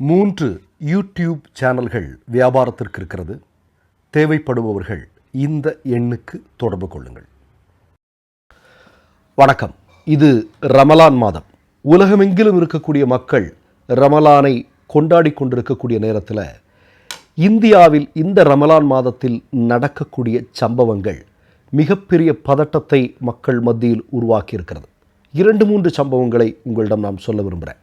மூன்று யூடியூப் சேனல்கள் வியாபாரத்திற்கு இருக்கிறது. தேவைப்படுபவர்கள் இந்த எண்ணுக்கு தொடர்பு கொள்ளுங்கள். வணக்கம். இது ரமலான் மாதம். உலகமெங்கிலும் இருக்கக்கூடிய மக்கள் ரமலானை கொண்டாடி கொண்டிருக்கக்கூடிய நேரத்தில் இந்தியாவில் இந்த ரமலான் மாதத்தில் நடக்கக்கூடிய சம்பவங்கள் மிகப்பெரிய பதட்டத்தை மக்கள் மத்தியில் உருவாக்கி இருக்கிறது இரண்டு மூன்று சம்பவங்களை உங்களிடம் நான் சொல்ல விரும்புகிறேன்.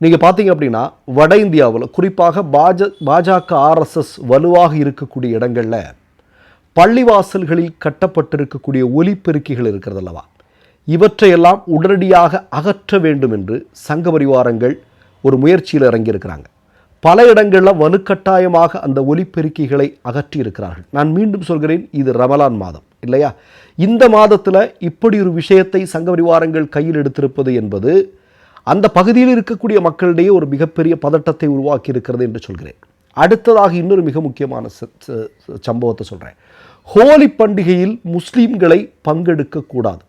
நீங்கள் பார்த்தீங்க அப்படின்னா வட இந்தியாவில் குறிப்பாக பாஜ பாஜக ஆர்எஸ்எஸ் வலுவாக இருக்கக்கூடிய இடங்களில் பள்ளிவாசல்களில் கட்டப்பட்டிருக்கக்கூடிய ஒலிப்பெருக்கிகள் இருக்கிறது அல்லவா? இவற்றையெல்லாம் உடனடியாக அகற்ற வேண்டும் என்று சங்க பரிவாரங்கள் ஒரு முயற்சியில் இறங்கியிருக்கிறாங்க. பல இடங்களில் வலுக்கட்டாயமாக அந்த ஒலிப்பெருக்கிகளை அகற்றி இருக்கிறார்கள் நான் மீண்டும் சொல்கிறேன் இது ரமலான் மாதம் இல்லையா? இந்த மாதத்தில் இப்படி ஒரு விஷயத்தை சங்க பரிவாரங்கள் கையில் எடுத்திருப்பது என்பது அந்த பகுதியில் இருக்கக்கூடிய மக்களிடையே ஒரு மிகப்பெரிய பதட்டத்தை உருவாக்கி இருக்கிறது என்று சொல்கிறேன். அடுத்ததாக இன்னொரு மிக முக்கியமான ச- ச- சம்பவத்தை சொல்கிறேன் ஹோலி பண்டிகையில் முஸ்லீம்களை பங்கெடுக்கக்கூடாது.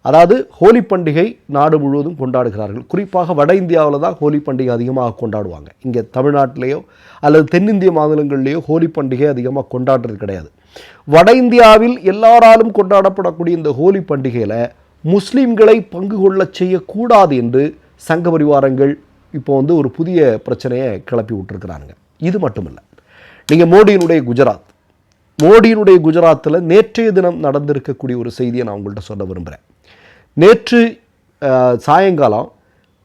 அதாவது ஹோலி பண்டிகை நாடு முழுவதும் கொண்டாடுகிறார்கள். குறிப்பாக வட இந்தியாவில் தான் ஹோலி பண்டிகை அதிகமாக கொண்டாடுவாங்க. இங்கே தமிழ்நாட்டிலேயோ அல்லது தென்னிந்திய மாநிலங்கள்லேயோ ஹோலி பண்டிகை அதிகமாக கொண்டாடுறது கிடையாது. வட இந்தியாவில் எல்லாராலும் கொண்டாடப்படக்கூடிய இந்த ஹோலி பண்டிகையில் முஸ்லீம்களை பங்கு கொள்ளச் செய்யக்கூடாது என்று சங்க பரிவாரங்கள் இப்போ வந்து ஒரு புதிய பிரச்சனையை கிளப்பி விட்டுருக்கிறாங்க இது மட்டுமில்லை. நீங்கள் மோடியினுடைய குஜராத் மோடியினுடைய குஜராத்தில் நேற்றைய தினம் நடந்திருக்கக்கூடிய ஒரு செய்தியை நான் உங்கள்கிட்ட சொல்ல விரும்புகிறேன் நேற்று சாயங்காலம்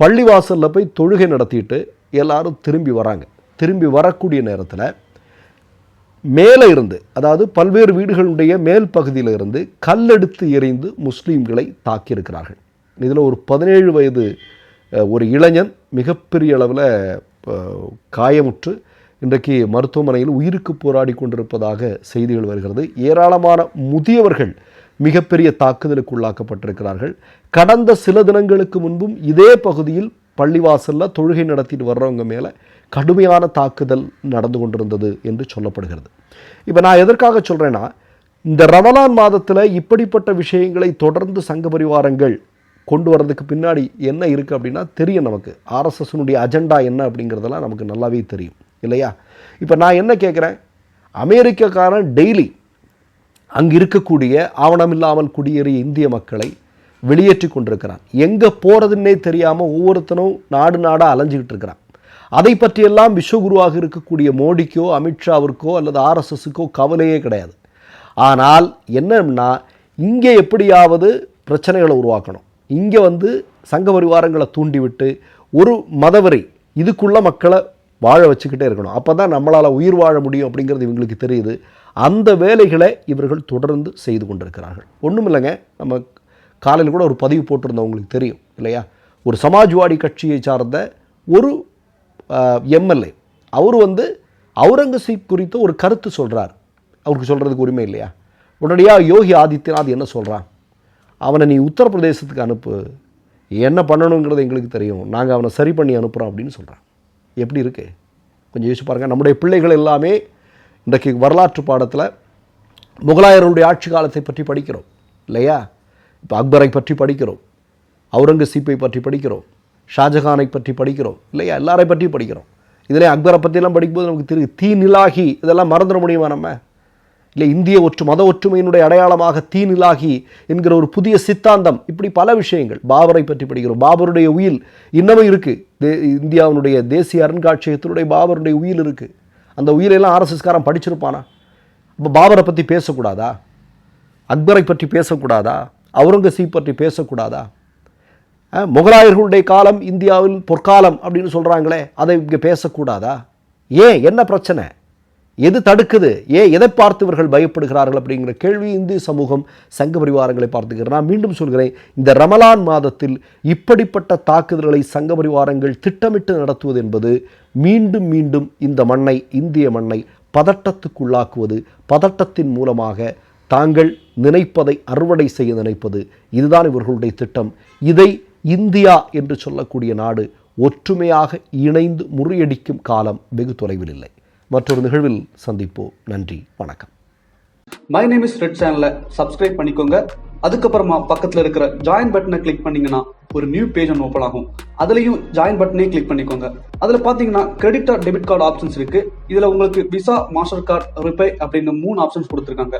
பள்ளிவாசலில் போய் தொழுகை நடத்திட்டு எல்லாரும் திரும்பி வராங்க. திரும்பி வரக்கூடிய நேரத்தில் மேலே இருந்து அதாவது பல்வேறு வீடுகளுடைய மேல் பகுதியில் இருந்து கல்லெடுத்து எறிந்து முஸ்லீம்களை தாக்கியிருக்கிறார்கள். இதில் ஒரு பதினேழு வயது ஒரு இளைஞன் மிகப்பெரிய அளவில் காயமுற்று இன்றைக்கு மருத்துவமனையில் உயிருக்கு போராடி கொண்டிருப்பதாக செய்திகள் வருகிறது. ஏராளமான முதியவர்கள் மிகப்பெரிய தாக்குதலுக்கு உள்ளாக்கப்பட்டிருக்கிறார்கள். கடந்த சில தினங்களுக்கு முன்பும் இதே பகுதியில் பள்ளிவாசலில் தொழுகை நடத்திட்டு வர்றவங்க மேலே கடுமையான தாக்குதல் நடந்து கொண்டிருந்தது என்று சொல்லப்படுகிறது. இப்போ நான் எதற்காக சொல்கிறேன்னா இந்த ரமலான் மாதத்தில் இப்படிப்பட்ட விஷயங்களை தொடர்ந்து சங்க பரிவாரங்கள் கொண்டு வர்றதுக்கு பின்னாடி என்ன இருக்குது அப்படின்னா தெரியும் நமக்கு. ஆர்எஸ்எஸ்னுடைய அஜெண்டா என்ன அப்படிங்கிறதெல்லாம் நமக்கு நல்லாவே தெரியும். இல்லையா? இப்போ நான் என்ன கேட்குறேன் அமெரிக்கக்காரன் டெய்லி அங்கு இருக்கக்கூடிய ஆவணமில்லாமல் குடியேறிய இந்திய மக்களை வெளியேற்றி கொண்டிருக்கிறான். எங்கே போகிறதுன்னே தெரியாமல் ஒவ்வொருத்தனும் நாடு நாடாக அலைஞ்சிக்கிட்டு இருக்கிறான். அதை பற்றியெல்லாம் விஸ்வகுருவாக இருக்கக்கூடிய மோடிக்கோ அமித்ஷாவிற்கோ அல்லது ஆர்எஸ்எஸுக்கோ கவலையே கிடையாது. ஆனால் என்னன்னா இங்கே எப்படியாவது பிரச்சனைகளை உருவாக்கணும். இங்கே வந்து சங்க பரிவாரங்களை தூண்டிவிட்டு ஒரு மதவரி இதுக்குள்ள மக்களை வாழ வச்சுக்கிட்டே இருக்கணும். அப்போ தான் நம்மளால் உயிர் வாழ முடியும் அப்படிங்கிறது இவங்களுக்கு தெரியுது. அந்த வேலைகளை இவர்கள் தொடர்ந்து செய்து கொண்டிருக்கிறார்கள். ஒன்றும் இல்லைங்க நம்ம காலையில் கூட ஒரு பதிவு போட்டிருந்தோம் உங்களுக்கு தெரியும் இல்லையா? ஒரு சமாஜ்வாடி கட்சியை சார்ந்த ஒரு எம்எல்ஏ. அவர் வந்து அவுரங்கசீப் குறித்து ஒரு கருத்து சொல்கிறார் அவருக்கு சொல்கிறதுக்கு உரிமை இல்லையா? உடனடியாக யோகி ஆதித்யநாத் என்ன சொல்கிறான் அவனை நீ உத்தரப்பிரதேசத்துக்கு அனுப்பு. என்ன பண்ணணுங்கிறது எங்களுக்கு தெரியும். நாங்கள் அவனை சரி பண்ணி அனுப்புகிறோம் அப்படின்னு சொல்கிறான் எப்படி இருக்குது கொஞ்சம் யோசிச்சு பாருங்கள் நம்முடைய பிள்ளைகள் எல்லாமே இன்றைக்கு வரலாற்று பாடத்தில் முகலாயருடைய ஆட்சி காலத்தை பற்றி படிக்கிறோம் இல்லையா? இப்போ அக்பரை பற்றி படிக்கிறோம். அவுரங்கசீப்பை பற்றி படிக்கிறோம். ஷாஜஹானை பற்றி படிக்கிறோம். இல்லையா? எல்லாரை பற்றி படிக்கிறோம். இதில் அக்பரை பற்றிலாம் படிக்கும்போது நமக்கு தெரியும் தீ நிலாகி இதெல்லாம் மறந்துட முடியுமா நம்ம? இல்லை இந்திய ஒற்று மத ஒற்றுமையினுடைய அடையாளமாக தீ நிலாகி என்கிற ஒரு புதிய சித்தாந்தம் இப்படி பல விஷயங்கள். பாபரை பற்றி படிக்கிறோம். பாபருடைய உயில் இன்னமும் இருக்குது தே இந்தியாவினுடைய தேசிய அருங்காட்சியகத்தினுடைய பாபருடைய உயில் இருக்குது அந்த உயிரெல்லாம் ஆர்எஸ்எஸ்காரன் படிச்சிருப்பானா? இப்போ பாபரை பற்றி பேசக்கூடாதா? அக்பரை பற்றி பேசக்கூடாதா? அவுரங்கசீப் பற்றி பேசக்கூடாதா? முகலாயர்களுடைய காலம் இந்தியாவில் பொற்காலம் அப்படின்னு சொல்கிறாங்களே அதை இங்கே பேசக்கூடாதா? ஏன்? என்ன பிரச்சனை? எது தடுக்குது? ஏன் எதை பார்த்து இவர்கள் பயப்படுகிறார்கள் அப்படிங்கிற கேள்வி இந்திய சமூகம் சங்க பரிவாரங்களை பார்த்துக்கிறது. நான் மீண்டும் சொல்கிறேன் இந்த ரமலான் மாதத்தில் இப்படிப்பட்ட தாக்குதல்களை சங்க பரிவாரங்கள் திட்டமிட்டு நடத்துவது என்பது மீண்டும் மீண்டும் இந்த மண்ணை இந்திய மண்ணை பதட்டத்துக்குள்ளாக்குவது பதட்டத்தின் மூலமாக தாங்கள் நினைப்பதை அறுவடை செய்ய நினைப்பது இதுதான் இவர்களுடைய திட்டம். இதை இந்தியா என்று சொல்லக்கூடிய நாடு ஒற்றுமையாக இணைந்து முறியடிக்கும் காலம் வெகு தொலைவில் இல்லை. மற்றொரு நிகழ்வில் சந்திப்போம். நன்றி. வணக்கம். மை நேம் இஸ் ரெட் சேனலை சப்ஸ்கிரைப் பண்ணிக்கோங்க. அதுக்கப்புறமா பக்கத்தில் இருக்கிற ஜாயின் பட்டனை கிளிக் பண்ணீங்கன்னா ஒரு நியூ பேஜ் ஒன்று ஓப்பன் ஆகும். அதுலயும் ஜாயின் பட்டனே கிளிக் பண்ணிக்கோங்க. அதில் பார்த்தீங்கன்னா credit or debit card options இருக்கு. இதில் உங்களுக்கு விசா மாஸ்டர் கார்டு ரிப்பே அப்படின்னு மூணு ஆப்ஷன்ஸ் கொடுத்துருக்காங்க.